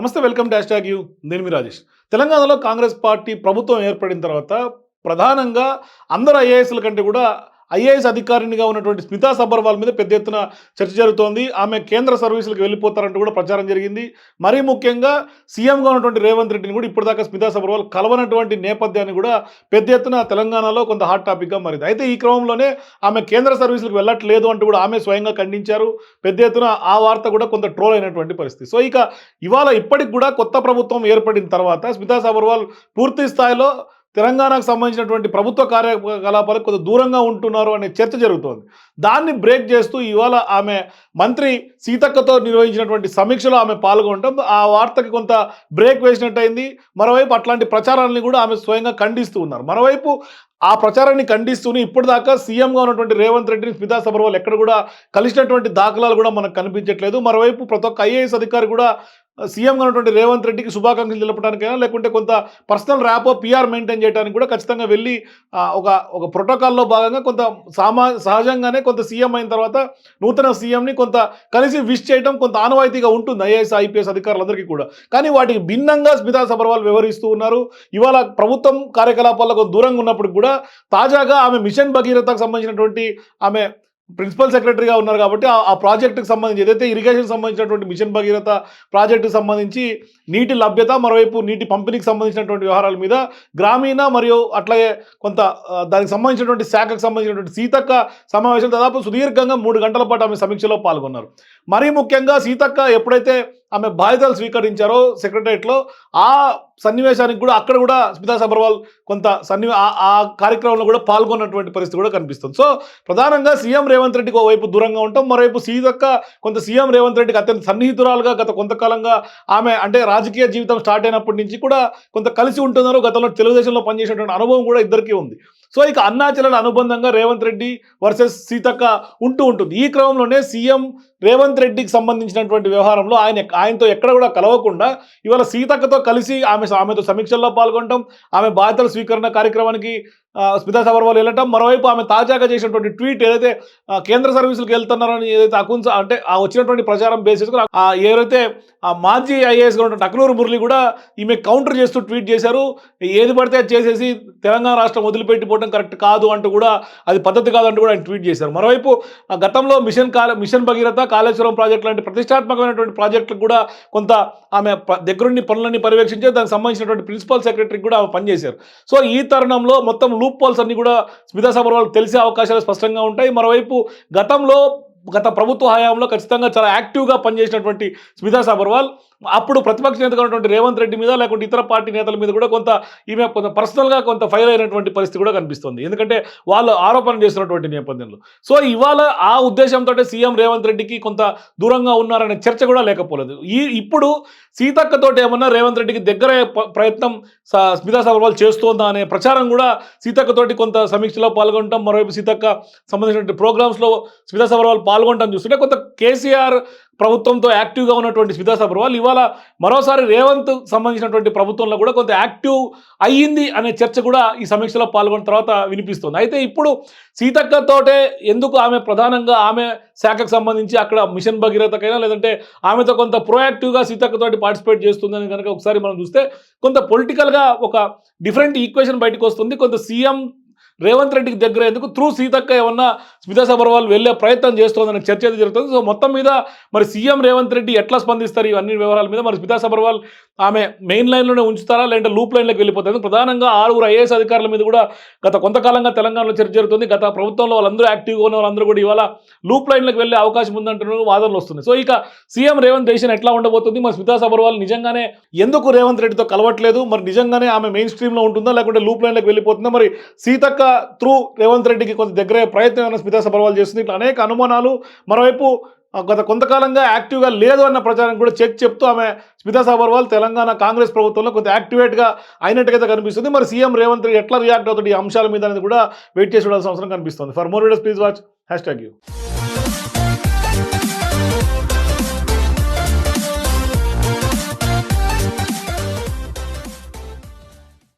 నమస్తే welcome dash tag you. నేను మీ రాజేష్. తెలంగాణలో కాంగ్రెస్ పార్టీ ప్రభుత్వం ఏర్పడిన తర్వాత ప్రధానంగా అందరు ఐఏఎస్ల కంటే కూడా ఐఏఎస్ అధికారినిగా ఉన్నటువంటి స్మితా సబర్వాల్ మీద పెద్ద ఎత్తున చర్చ జరుగుతోంది. ఆమె కేంద్ర సర్వీసులకు వెళ్ళిపోతారంటూ కూడా ప్రచారం జరిగింది. మరీ ముఖ్యంగా సీఎంగా ఉన్నటువంటి రేవంత్ రెడ్డిని కూడా ఇప్పటిదాకా స్మితా సబర్వాల్ కలవనటువంటి నేపథ్యాన్ని కూడా పెద్ద ఎత్తున తెలంగాణలో కొంత హాట్ టాపిక్గా మారింది. అయితే ఈ క్రమంలోనే ఆమె కేంద్ర సర్వీసులకు వెళ్ళట్లేదు అంటూ కూడా ఆమె స్వయంగా ఖండించారు. పెద్ద ఎత్తున ఆ వార్త కూడా కొంత ట్రోల్ అయినటువంటి పరిస్థితి. సో ఇక ఇవాళ ఇప్పటికి కూడా కొత్త ప్రభుత్వం ఏర్పడిన తర్వాత స్మితా సబర్వాల్ పూర్తి స్థాయిలో తెలంగాణకు సంబంధించినటువంటి ప్రభుత్వ కార్యకలాపాలకు కొంత దూరంగా ఉంటున్నారు అనే చర్చ జరుగుతోంది. దాన్ని బ్రేక్ చేస్తూ ఇవాళ ఆమె మంత్రి సీతక్కతో నిర్వహించినటువంటి సమీక్షలో ఆమె పాల్గొనడం ఆ వార్తకి కొంత బ్రేక్ వేసినట్టయింది. మరోవైపు అట్లాంటి ప్రచారాన్ని కూడా ఆమె స్వయంగా ఖండిస్తూ ఉన్నారు. మరోవైపు ఆ ప్రచారాన్ని ఖండిస్తూనే ఇప్పటిదాకా సీఎంగా ఉన్నటువంటి రేవంత్ రెడ్డిని స్మితా సబర్వాల్ ఎక్కడ కూడా కలిసినటువంటి దాఖలాలు కూడా మనకు కనిపించట్లేదు. మరోవైపు ప్రతి ఒక్క ఐఏఎస్ అధికారి కూడా సీఎంగా ఉన్నటువంటి రేవంత్ రెడ్డికి శుభాకాంక్షలు తెలపడానికైనా లేకుంటే కొంత పర్సనల్ ర్యాపో పిఆర్ మెయింటైన్ చేయడానికి కూడా ఖచ్చితంగా వెళ్ళి ఒక ఒక ప్రోటోకాల్లో భాగంగా కొంత సామా సహజంగానే కొంత సీఎం అయిన తర్వాత నూతన సీఎంని కొంత కలిసి విష్ చేయడం కొంత ఆనవాయితీగా ఉంటుంది ఐఏఎస్ ఐపీఎస్ అధికారులందరికీ కూడా. కానీ వాటికి భిన్నంగా స్మితా సబర్వాల్ వ్యవహరిస్తూ ఉన్నారు. ఇవాళ ప్రభుత్వం కార్యకలాపాలకు దూరంగా ఉన్నప్పుడు కూడా తాజాగా ఆమె మిషన్ భగీరథకు సంబంధించినటువంటి ఆమె ప్రిన్సిపల్ సెక్రటరీగా ఉన్నారు కాబట్టి ఆ- ప్రాజెక్టుకి ప్రాజెక్టుకు సంబంధించి ఏదైతే ఇరిగేషన్ సంబంధించినటువంటి మిషన్ భగీరథ ప్రాజెక్టుకు సంబంధించి నీటి లభ్యత మరోవైపు నీటి పంపిణీకి సంబంధించినటువంటి వ్యవహారాల మీద గ్రామీణ మరియు అట్లాగే కొంత దానికి సంబంధించినటువంటి శాఖకు సంబంధించినటువంటి సీతక్క సమావేశం దాదాపు సుదీర్ఘంగా మూడు గంటల పాటు ఆమె సమీక్షలో పాల్గొన్నారు. మరీ ముఖ్యంగా సీతక్క ఎప్పుడైతే ఆమె బాధ్యతలు స్వీకరించారో సెక్రటరియట్లో ఆ సన్నివేశానికి కూడా అక్కడ కూడా స్మితా సబర్వాల్ కొంత సన్ని ఆ- కార్యక్రమంలో కూడా పాల్గొన్నటువంటి పరిస్థితి కూడా కనిపిస్తుంది. సో ప్రధానంగా సీఎం రేవంత్ రెడ్డికి ఓవైపు దూరంగా ఉంటాం. మరోవైపు సీతక్క కొంత సీఎం రేవంత్ రెడ్డికి అత్యంత సన్నిహితురాలుగా గత కొంతకాలంగా ఆమె అంటే రాజకీయ జీవితం స్టార్ట్ అయినప్పటి నుంచి కూడా కొంత కలిసి ఉంటున్నారు. గతంలో తెలుగుదేశంలో పనిచేసినటువంటి అనుభవం కూడా ఇద్దరికీ ఉంది. సో ఇక అన్నాచలన అనుబంధంగా రేవంత్ రెడ్డి వర్సెస్ సీతక్క ఉంటూ ఉంటుంది. ఈ క్రమంలోనే సీఎం రేవంత్ రెడ్డికి సంబంధించినటువంటి వ్యవహారంలో ఆయన ఆయనతో ఎక్కడ కూడా కలవకుండా ఇవాళ సీతక్కతో కలిసి ఆమె ఆమెతో సమీక్షల్లో పాల్గొనడం ఆమె బాధ్యతల స్వీకరణ కార్యక్రమానికి స్మితా సబర్వాల్ వెళ్ళటం మరోవైపు ఆమె తాజాగా చేసినటువంటి ట్వీట్ ఏదైతే కేంద్ర సర్వీసులకు వెళ్తున్నారని ఏదైతే అకున్ అంటే ఆ వచ్చినటువంటి ప్రచారం బేస్ చేసుకుని ఏదైతే ఆ మాజీ ఐఏఎస్గా ఉన్నటువంటి అక్లూరు మురళి కూడా ఈమె కౌంటర్ చేస్తూ ట్వీట్ చేశారు. ఏది పడితే అది చేసేసి తెలంగాణ రాష్ట్రం వదిలిపెట్టిపోవడం కరెక్ట్ కాదు అంటూ కూడా అది పద్ధతి కాదు అంటూ కూడా ఆయన ట్వీట్ చేశారు. మరోవైపు ఆ గతంలో మిషన్ కాల మిషన్ భగీరథ కాళేశ్వరం ప్రాజెక్టు లాంటి ప్రతిష్టాత్మకమైనటువంటి ప్రాజెక్టులకు కూడా కొంత ఆమె దగ్గరుండి పనులన్నీ పర్యవేక్షించి దానికి సంబంధించినటువంటి ప్రిన్సిపల్ సెక్రటరీకి కూడా ఆమె పనిచేశారు. సో ఈ తరుణంలో మొత్తం లూప్ పోల్స్ అన్ని కూడా స్మితా సబర్వాల్ తెలిసే అవకాశాలు స్పష్టంగా ఉంటాయి. మరోవైపు గతంలో గత ప్రభుత్వ హయాంలో ఖచ్చితంగా చాలా యాక్టివ్గా పనిచేసినటువంటి స్మితా సబర్వాల్ అప్పుడు ప్రతిపక్ష నేతగా ఉన్నటువంటి రేవంత్ రెడ్డి మీద లేకుంటే ఇతర పార్టీ నేతల మీద కూడా కొంత ఈమె కొంత పర్సనల్గా కొంత ఫైర్ అయినటువంటి పరిస్థితి కూడా కనిపిస్తుంది. ఎందుకంటే వాళ్ళు ఆరోపణ చేస్తున్నటువంటి నేపథ్యంలో. సో ఇవాళ ఆ ఉద్దేశంతో సీఎం రేవంత్ రెడ్డికి కొంత దూరంగా ఉన్నారనే చర్చ కూడా లేకపోలేదు. ఈ ఇప్పుడు సీతక్కతోటి ఏమన్నా రేవంత్ రెడ్డికి దగ్గర ప్రయత్నం స- స్మితా సబర్వాల్ చేస్తోందా అనే ప్రచారం కూడా సీతక్కతోటి కొంత సమీక్షలో పాల్గొనటం మరోవైపు సీతక్క సంబంధించిన ప్రోగ్రామ్స్లో స్మితా సబర్వాల్ పాల్గొనడం చూస్తుంటే కొంత కేసీఆర్ ప్రభుత్వంతో యాక్టివ్గా ఉన్నటువంటి స్మితా సబర్వాల్ ఇవాళ మరోసారి రేవంత్ సంబంధించినటువంటి ప్రభుత్వంలో కూడా కొంత యాక్టివ్ అయ్యింది అనే చర్చ కూడా ఈ సమీక్షలో పాల్గొన్న తర్వాత వినిపిస్తుంది. అయితే ఇప్పుడు సీతక్కతోటే ఎందుకు ఆమె ప్రధానంగా ఆమె శాఖకు సంబంధించి అక్కడ మిషన్ భగీరథకైనా లేదంటే ఆమెతో కొంత ప్రోయాక్టివ్గా సీతక్కతోటి పార్టిసిపేట్ చేస్తుందని కనుక ఒకసారి మనం చూస్తే కొంత పొలిటికల్గా ఒక డిఫరెంట్ ఈక్వేషన్ బయటకు వస్తుంది. కొంత సీఎం రేవంత్ రెడ్డికి దగ్గర ఎందుకు? త్రూ సీతక్క ఏమన్నా స్మితా సబర్వాల్ వెళ్ళే ప్రయత్నం చేస్తోందనే చర్చ అయితే జరుగుతుంది. సో మొత్తం మీద మరి సీఎం రేవంత్ రెడ్డి ఎట్లా స్పందిస్తారు? ఇవన్నీ వివరాల మీద మరి స్మితా సబర్వాల్ ఆమె మెయిన్ లైన్లోనే ఉంచుతారా లేదంటే లూప్ లైన్లోకి వెళ్ళిపోతుంది ప్రధానంగా ఆరుగురు ఐఏఎస్ అధికారుల మీద కూడా గత కొంతకాలంగా తెలంగాణలో చర్చ జరుగుతుంది. గత ప్రభుత్వంలో వాళ్ళందరూ యాక్టివ్గా ఉన్న వాళ్ళందరూ కూడా ఇవాళ లూప్ లైన్లకు వెళ్ళే అవకాశం ఉందంటున్న వాదనలు వస్తుంది సో ఇక సీఎం రేవంత్ దేశం ఎట్లా ఉండబోతుంది? మరి స్మితా సబర్వాల్ నిజంగానే ఎందుకు రేవంత్ రెడ్డితో కలవట్లేదు? మరి నిజంగానే ఆమె మెయిన్ స్ట్రీమ్లో ఉంటుందా? లేకుంటే లూప్ లైన్లకు వెళ్ళిపోతుందా? మరి సీతక్క త్రూ రేవంత్ రెడ్డికి కొంత దగ్గరే ప్రయత్నం ఏమైనా స్మితా సబర్వాల్ చేస్తుంది? ఇట్లా అనేక అనుమానాలు. మరోవైపు గత కొంతకాలంగా యాక్టివ్గా లేదు అన్న ప్రచారం కూడా చెక్ చెప్తూ ఆమె స్మితా సాబర్వాల్ తెలంగాణ కాంగ్రెస్ ప్రభుత్వంలో కొంత యాక్టివేట్గా అయినట్టుగా కనిపిస్తుంది. మరి సీఎం రేవంత్ రెడ్డి ఎట్లా రియాక్ట్ అవుతుంది ఈ అంశాల మీద అనేది కూడా వెయిట్ చేసి చూడాల్సిన అవసరం కనిపిస్తుంది. For more videos please watch hashtag you